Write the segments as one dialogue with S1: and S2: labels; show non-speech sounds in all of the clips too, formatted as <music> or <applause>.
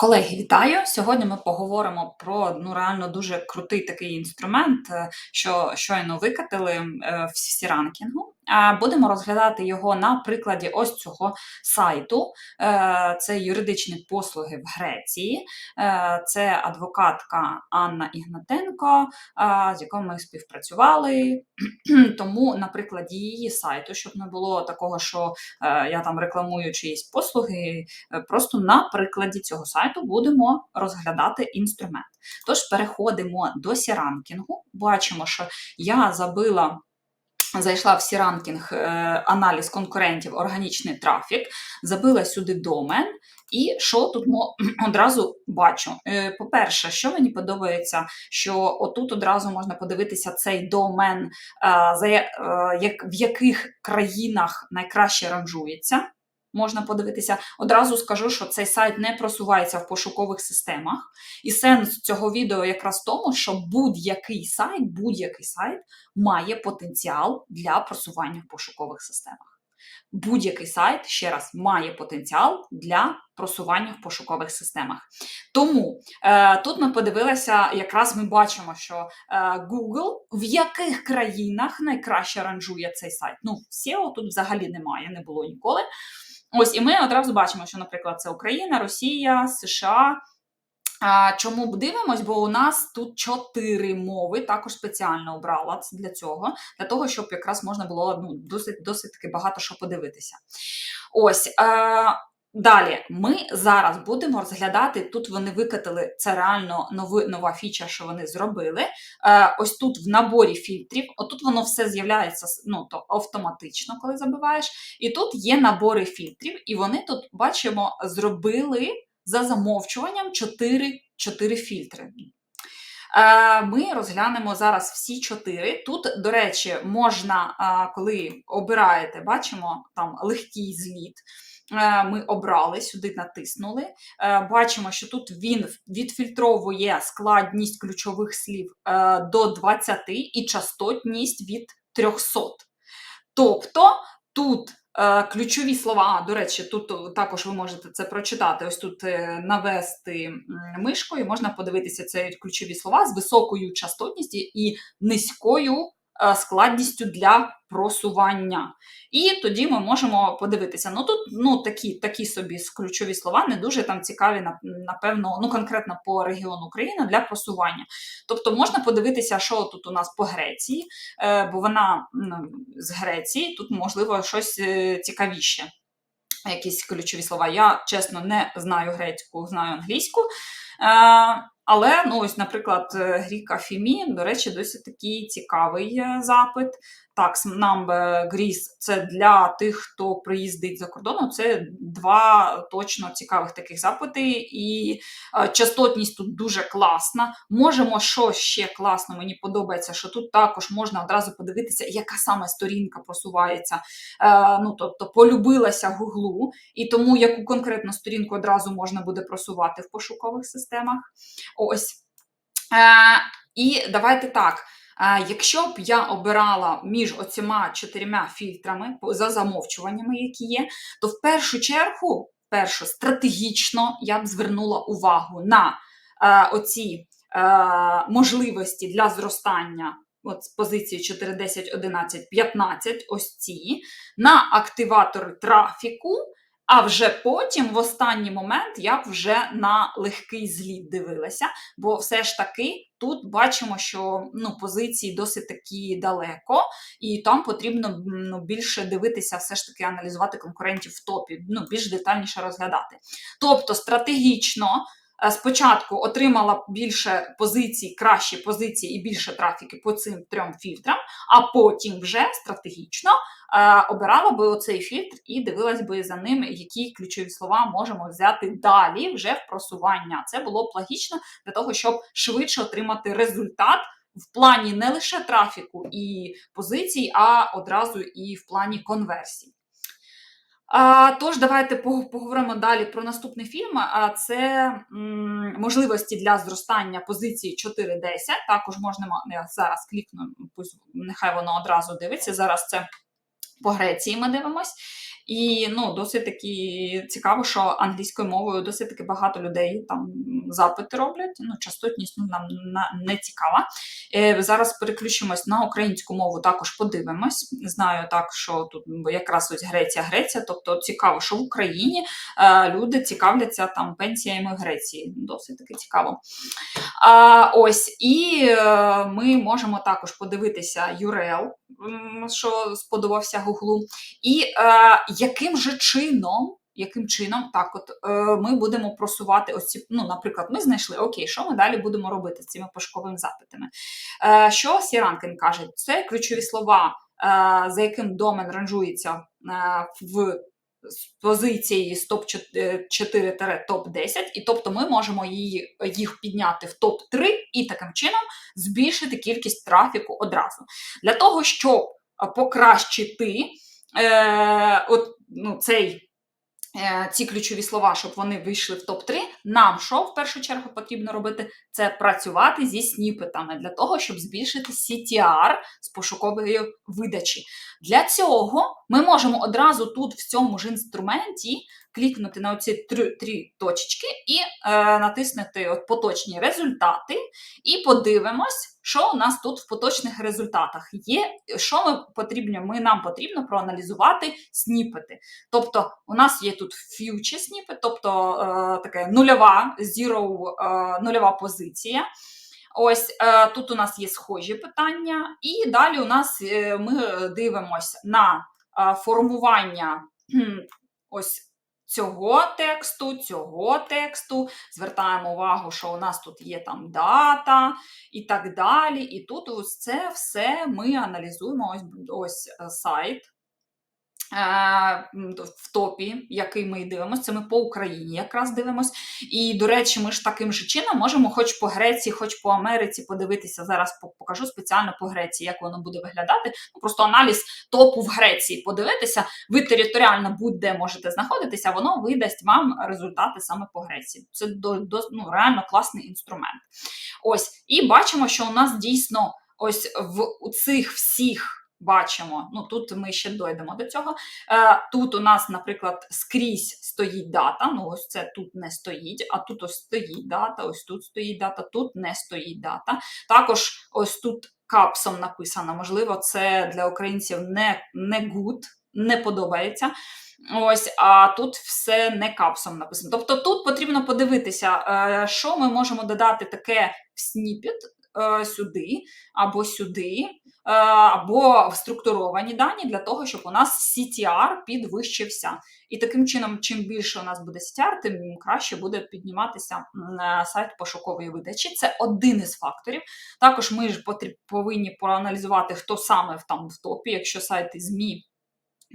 S1: Колеги, вітаю! Сьогодні ми поговоримо про ну реально дуже крутий такий інструмент, е, що щойно викатили е, в сісі А будемо розглядати його на прикладі ось цього сайту. Е, це юридичні послуги в Греції, це адвокатка Анна Ігнатенко, з якою ми співпрацювали. <clears throat> Тому на прикладі її сайту, щоб не було такого, що я там рекламую чиїсь послуги, просто на прикладі цього сайту будемо розглядати інструмент. Тож переходимо до сіранкінгу. Бачимо, що я забила. Зайшла в сіранкінг е, аналіз конкурентів, органічний трафік, забила сюди домен, і що тут <clears throat> одразу бачу? Е, по-перше, що мені подобається, що отут одразу можна подивитися цей домен, е, в яких країнах найкраще ранжується можна подивитися. Одразу скажу, що цей сайт не просувається в пошукових системах. І сенс цього відео якраз в тому, що будь-який сайт, будь-який сайт має потенціал для просування в пошукових системах. Будь-який сайт, ще раз, має потенціал для просування в пошукових системах. Тому е, тут ми подивилися, якраз ми бачимо, що е, Google в яких країнах найкраще ранжує цей сайт. Ну, SEO тут взагалі немає, не було ніколи. Ось, і ми одразу бачимо, що, наприклад, це Україна, Росія, США. А, Чому дивимось? Бо у нас тут чотири мови, також спеціально обрала для цього, для того, щоб якраз можна було ну, досить досить таки багато що подивитися. Ось. А, Далі ми зараз будемо розглядати. Тут вони викатали це реально нови, нова фіча, що вони зробили. Е, Ось тут в наборі фільтрів, отут воно все з'являється ну, то автоматично, коли забиваєш. І тут є набори фільтрів, і вони тут, бачимо, зробили за замовчуванням 4, 4 фільтри. Е, ми розглянемо зараз всі чотири. Тут, до речі, можна, е, коли обираєте, бачимо там легкий зліт. Е, ми обрали, сюди натиснули. Е, бачимо, що тут він відфільтровує складність ключових слів е, до 20 і частотність від 300. Тобто тут ключові слова, до речі, тут також ви можете це прочитати. Ось тут навести мишкою, можна подивитися ці ключові слова з високою частотністю і низькою складністю для просування. І тоді ми можемо подивитися. Ну тут ну, такі такі собі ключові слова, не дуже там цікаві, напевно, ну конкретно по регіону України для просування. Тобто можна подивитися, що тут у нас по Греції, е, бо вона з Греції, тут можливо щось е, цікавіше. Якісь ключові слова. Я чесно не знаю грецьку, знаю англійську. Е, але, ну ось, наприклад, Гріка Фімі, до речі, досить такий цікавий запит. Tax Number Greece – це для тих, хто приїздить за кордоном. Це два точно цікавих таких запити, і е, частотність тут дуже класна. Можемо, що ще класно, мені подобається, що тут також можна одразу подивитися, яка саме сторінка просувається. Е, ну, Тобто полюбилася Гуглу, і тому яку конкретну сторінку одразу можна буде просувати в пошукових системах. Ось. Е, І давайте так. Якщо б я обирала між оціма чотирма фільтрами за замовчуваннями, які є, то в першу чергу, першу стратегічно я б звернула увагу на е, оці е, можливості для зростання. От з позиції 4, 10, 11, 15, ось ці, на активатори трафіку, а вже потім, в останній момент, я б вже на легкий зліт дивилася, бо все ж таки тут бачимо, що ну, позиції досить такі далеко, і там потрібно ну, більше дивитися, все ж таки аналізувати конкурентів в топі, ну, більш детальніше розглядати. Тобто стратегічно. Е, спочатку отримала більше позицій, кращі позиції і більше трафіки по цим трьом фільтрам, а потім вже стратегічно е, обирала би оцей фільтр і дивилась би за ним, які ключові слова можемо взяти далі вже в просування. Це було б логічно для того, щоб швидше отримати результат. В плані не лише трафіку і позицій, а одразу і в плані конверсій. А, Тож, давайте поговоримо далі про наступний фільм. А це м, можливості для зростання позиції 4.10. Також можна я зараз клікну, нехай воно одразу дивиться. Зараз це по Греції ми дивимось. І ну, досить таки цікаво, що англійською мовою досить таки багато людей там запити роблять. Ну, частотність ну, нам не цікава. Е, Зараз переключимось на українську мову, також подивимось. Знаю так, що тут якраз ось Греція, Греція. Тобто цікаво, що в Україні е, люди цікавляться там пенсіями Греції. Досить таки цікаво. А, Ось, і е, ми можемо також подивитися URL, що сподобався Гуглу. І е, яким же чином. Яким чином так, от е, ми будемо просувати ось ці, ну, наприклад, ми знайшли окей, що ми далі будемо робити з цими пошуковими запитами? Е, Що Сіранкін каже? Це ключові слова, е, за яким домен ранжується е, в з позиції з топ 4 топ 10 і тобто ми можемо її, їх підняти в топ 3 і таким чином збільшити кількість трафіку одразу. Для того, щоб покращити е, от, ну, цей. Е, ці ключові слова, щоб вони вийшли в топ-3, нам що в першу чергу потрібно робити? Це працювати зі сніпетами для того, щоб збільшити CTR з пошукової видачі. Для цього ми можемо одразу тут, в цьому ж інструменті, клікнути на оці три, три точечки і е, натиснути от поточні результати, і подивимось, що у нас тут в поточних результатах є. Що ми потрібно, ми нам потрібно проаналізувати сніпети. Тобто, у нас є тут future сніпет, тобто е, таке нульова zero, е, нульова позиція. Ось е, тут у нас є схожі питання, і далі у нас е, ми дивимося на е, формування ось цього тексту, цього тексту. Звертаємо увагу, що у нас тут є там дата і так далі. І тут ось це все ми аналізуємо ось ось сайт. Е, в топі, який ми дивимося, це ми по Україні якраз дивимося. І, до речі, ми ж таким же чином можемо хоч по Греції, хоч по Америці подивитися. Зараз покажу спеціально по Греції, як воно буде виглядати. Ну, Просто аналіз топу в Греції подивитися. Ви територіально будь-де можете знаходитися, воно видасть вам результати саме по Греції. Це до, до, ну, реально класний інструмент. Ось, і бачимо, що у нас дійсно ось в цих всіх бачимо, ну тут ми ще дойдемо до цього. Е, Тут у нас, наприклад, скрізь стоїть дата. Ну, ось це тут не стоїть, а тут ось стоїть дата, ось тут стоїть дата, тут не стоїть дата. Також ось тут капсом написано, можливо, це для українців не, не good, не подобається. Ось, а тут все не капсом написано. Тобто тут потрібно подивитися, е, що ми можемо додати таке в сніпіт е, сюди або сюди. Е, або структуровані дані для того, щоб у нас CTR підвищився. І таким чином, чим більше у нас буде CTR, тим краще буде підніматися сайт пошукової видачі. Це один із факторів. Також ми ж повинні проаналізувати, хто саме там в топі, якщо сайти ЗМІ.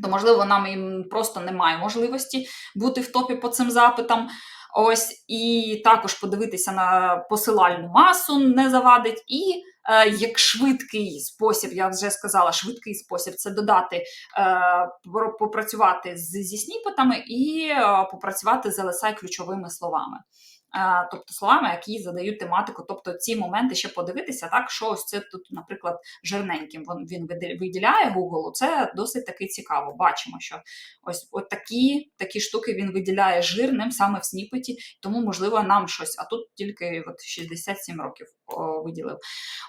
S1: То, можливо, нам їм просто немає можливості бути в топі по цим запитам. Ось, і також подивитися на посилальну масу не завадить. І Е, як швидкий спосіб, я вже сказала, швидкий спосіб це додати, е, попрацювати зі сніпетами і е, попрацювати з LSI ключовими словами тобто словами, які задають тематику, тобто ці моменти ще подивитися, так що ось це тут, наприклад, жирненьким він виділяє Google, це досить таки цікаво. Бачимо, що ось от такі такі штуки він виділяє жирним саме в сніпеті, тому, можливо, нам щось, а тут тільки от 67 років виділив.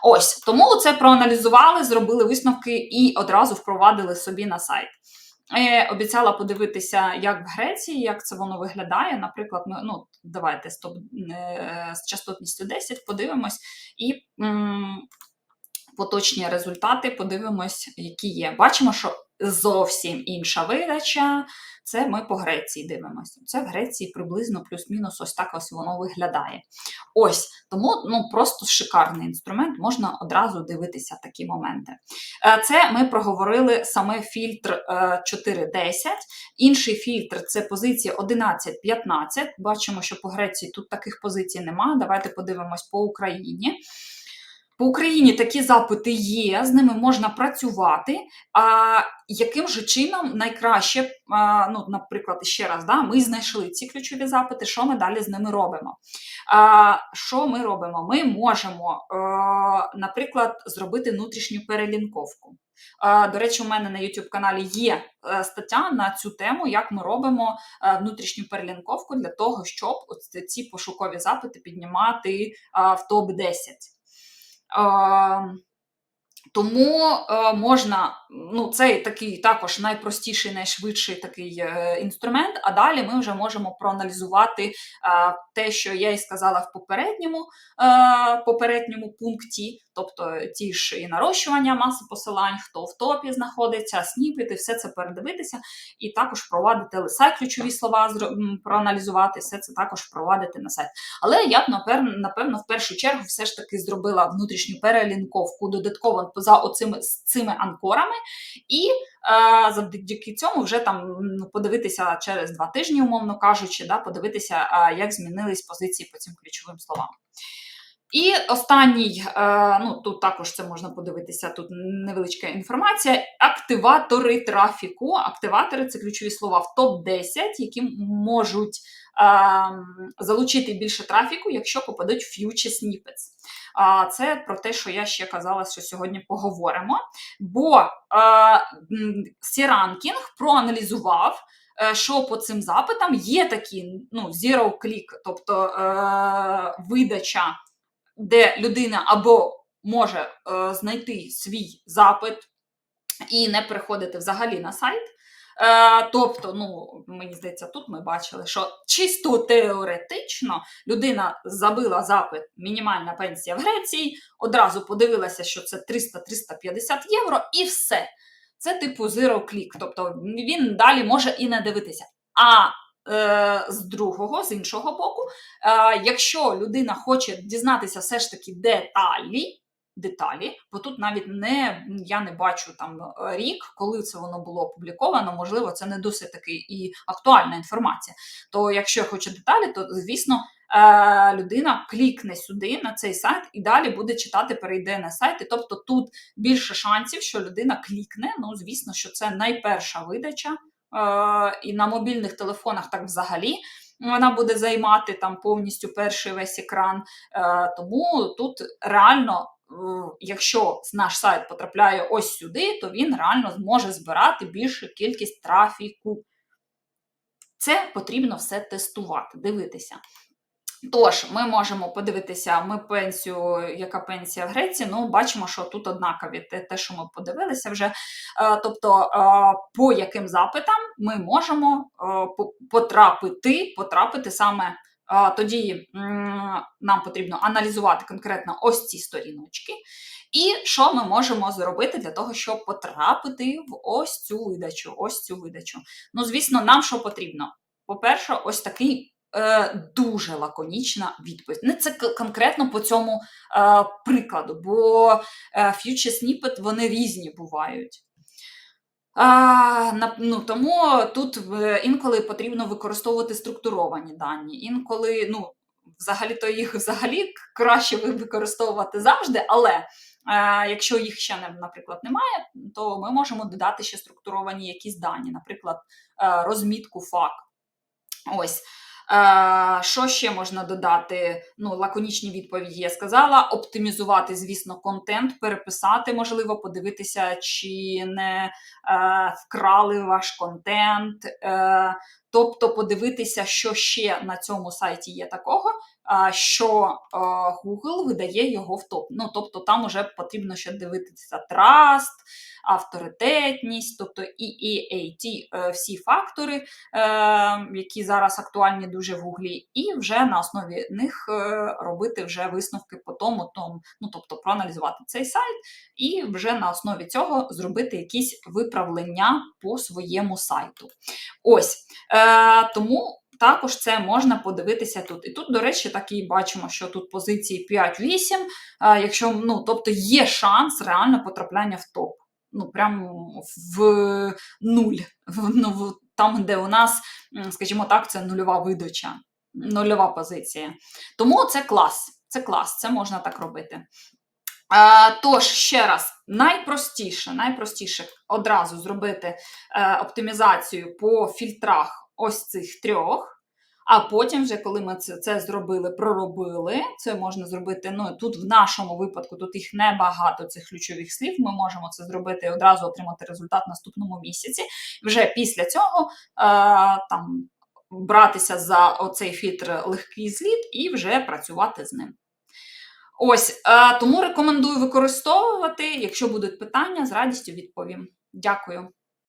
S1: Ось тому це проаналізували, зробили висновки і одразу впровадили собі на сайт. Е, обіцяла подивитися, як в Греції, як це воно виглядає. Наприклад, ми ну давайте з, е, з частотністю 10 подивимось і м, поточні результати подивимось, які є. Бачимо, що зовсім інша видача. Це ми по Греції дивимося. Це в Греції приблизно плюс-мінус ось так ось воно виглядає. Ось, тому ну, просто шикарний інструмент, можна одразу дивитися такі моменти. Е, це ми проговорили саме фільтр 4.10. Е, Інший фільтр це позиція 11.15. Бачимо, що по Греції тут таких позицій немає. Давайте подивимось по Україні. По Україні такі запити є, з ними можна працювати. А яким же чином найкраще, ну, наприклад, ще раз, да, ми знайшли ці ключові запити, що ми далі з ними робимо? А, Що ми робимо? Ми можемо, а, наприклад, зробити внутрішню перелінковку. Е, До речі, у мене на YouTube каналі є е, стаття на цю тему, як ми робимо е, внутрішню перелінковку для того, щоб ці пошукові запити піднімати е, в топ 10. Е, Тому е, можна, ну, це такий також найпростіший, найшвидший такий е, інструмент. А далі ми вже можемо проаналізувати е, те, що я і сказала в попередньому, попередньому пункті, тобто ті ж і нарощування маси посилань, хто в топі знаходиться, сніпити, все це передивитися, і також провадити сайт ключові слова, проаналізувати, все це також провадити на сайт. Але я б напевно в першу чергу все ж таки зробила внутрішню перелінковку додатково поза оцими цими анкорами, і е, завдяки цьому вже там подивитися через два тижні, умовно кажучи, да, подивитися, е, як змінились позиції по цим ключовим словам. І останній, е, ну тут також це можна подивитися, тут невеличка інформація. Активатори трафіку. Активатори це ключові слова в топ-10, які можуть е, залучити більше трафіку, якщо попадуть snippets. А це про те, що я ще казала, що сьогодні поговоримо. Бо е, Сіранкінг проаналізував. е, Що по цим запитам є такі ну, zero click, тобто е, видача де людина або може е, знайти свій запит і не приходити взагалі на сайт. Е, тобто, ну, мені здається, тут ми бачили, що чисто теоретично людина забила запит мінімальна пенсія в Греції, одразу подивилася, що це 300-350 євро, і все. Це типу zero click, тобто він далі може і не дивитися. А е, з другого, з іншого боку, е, якщо людина хоче дізнатися все ж таки деталі, деталі, бо тут навіть не я не бачу там е, рік, коли це воно було опубліковано, можливо, це не досить таки і актуальна інформація. То якщо хоче деталі, то звісно. е, Людина клікне сюди на цей сайт і далі буде читати, перейде на сайт. І тобто тут більше шансів, що людина клікне. Ну, звісно, що це найперша видача е, і на мобільних телефонах так взагалі вона буде займати там повністю перший весь екран. Тому тут реально, якщо наш сайт потрапляє ось сюди, то він реально зможе збирати більшу кількість трафіку. Це потрібно все тестувати, дивитися. Тож, ми можемо подивитися, ми пенсію, яка пенсія в Греції, ну, бачимо, що тут однакові те, що ми подивилися вже. Е, тобто, е, по яким запитам ми можемо е, потрапити, потрапити саме е, тоді нам потрібно аналізувати конкретно ось ці сторіночки, і що ми можемо зробити для того, щоб потрапити в ось цю видачу. Ось цю видачу. Ну, звісно, нам що потрібно? По-перше, ось такий е, дуже лаконічна відповідь. Не це конкретно по цьому е, прикладу, бо future snippet вони різні бувають. А, ну, тому тут е, інколи потрібно використовувати структуровані дані, інколи, ну, взагалі-то їх взагалі краще використовувати завжди, але а, якщо їх ще, не- наприклад, немає, то ми можемо додати ще структуровані якісь дані, наприклад, е, розмітку фак. Ось. Е, що ще можна додати? Ну, лаконічні відповіді я сказала. Оптимізувати, звісно, контент, переписати, можливо, подивитися, чи не е, вкрали ваш контент. Тобто подивитися, що ще на цьому сайті є такого, що Google видає його в топ. Ну, тобто там уже потрібно ще дивитися траст, авторитетність, тобто EEAT, е, всі фактори, е, які зараз актуальні дуже в Гуглі, і вже на основі них е, робити вже висновки по тому, ну тобто проаналізувати цей сайт, і вже на основі цього зробити якісь виправлення по своєму сайту. Ось е, тому. Також це можна подивитися тут. І тут, до речі, так і бачимо, що тут позиції 5-8, е, якщо, ну, тобто є шанс реально потрапляння в топ. Ну, прямо в нуль. Ну, там, де у нас, скажімо так, це нульова видача, нульова позиція. Тому це клас. Це клас, це можна так робити. Е, тож, ще раз, найпростіше, найпростіше одразу зробити оптимізацію по фільтрах ось цих трьох. А потім, вже коли ми це, це зробили, проробили, це можна зробити. Ну тут в нашому випадку тут їх небагато цих ключових слів. Ми можемо це зробити і одразу отримати результат в наступному місяці. Вже після цього е, там братися за оцей фільтр легкий зліт і вже працювати з ним. Ось е, тому рекомендую використовувати. Якщо будуть питання, з радістю відповім. Дякую.